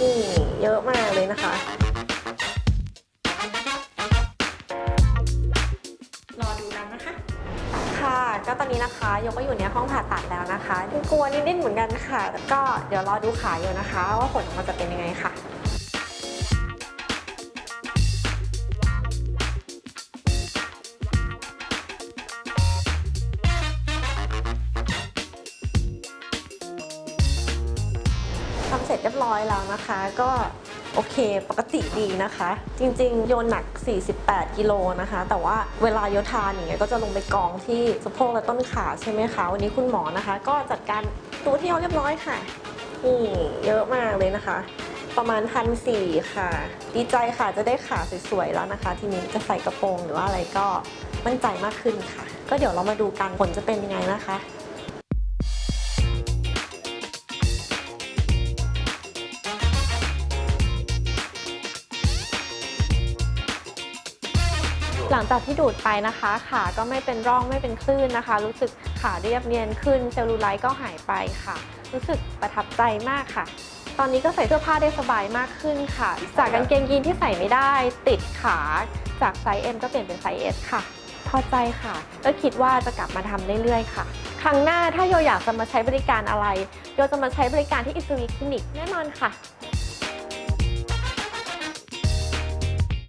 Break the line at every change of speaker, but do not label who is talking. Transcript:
นี่เยอะมากเลยนะคะ
รอดูกันนะคะ
ค่ะ ก็ตอนนี้นะคะโยก็อยู่ในห้องผ่าตัดแล้วนะคะกลัวนิดๆเหมือนกันค่ะแต่ก็เดี๋ยวรอดูขาอยู่นะคะ ว่าผลออกมาจะเป็นยังไงค่ะ ทำเสร็จเรียบร้อยแล้วนะคะ ก็โอเคปกติดีนะคะ จริงๆ โยนหนัก 48 กิโลนะคะ แต่ว่าเวลาโยทานอย่างเงี้ยก็จะลงไปกองที่สะโพกและต้นขาใช่ไหมคะ วันนี้คุณหมอนะคะ ก็จัดการตัวที่โยเรียบร้อยค่ะนี่เยอะมากเลยนะคะ ประมาณพันสี่ค่ะ ดีใจค่ะจะได้ขาสวยๆแล้วนะคะ ทีนี้จะใส่กระโปรงหรือว่าอะไรก็มั่นใจมากขึ้นค่ะ ก็เดี๋ยวเรามาดูกันผลจะเป็นยังไงนะคะ หลังจากที่ดูดไปนะคะ ขาก็ไม่เป็นร่องไม่เป็นคลื่นนะคะ รู้สึกขาเรียบเนียนขึ้นเซลลูไลท์ก็หายไปค่ะ รู้สึกประทับใจมากค่ะ ตอนนี้ก็ใส่เสื้อผ้าได้สบายมากขึ้นค่ะ จากกางเกงยีนที่ใส่ไม่ได้ ติดขาจากไซส์ M ก็เปลี่ยนเป็นไซส์ S ค่ะพอใจค่ะก็คิดว่าจะกลับมาทำเรื่อยๆค่ะ ครั้งหน้าถ้าโยอยากจะมาใช้บริการอะไร โยจะมาใช้บริการที่อิสุวีคลินิกแน่นอนค่ะ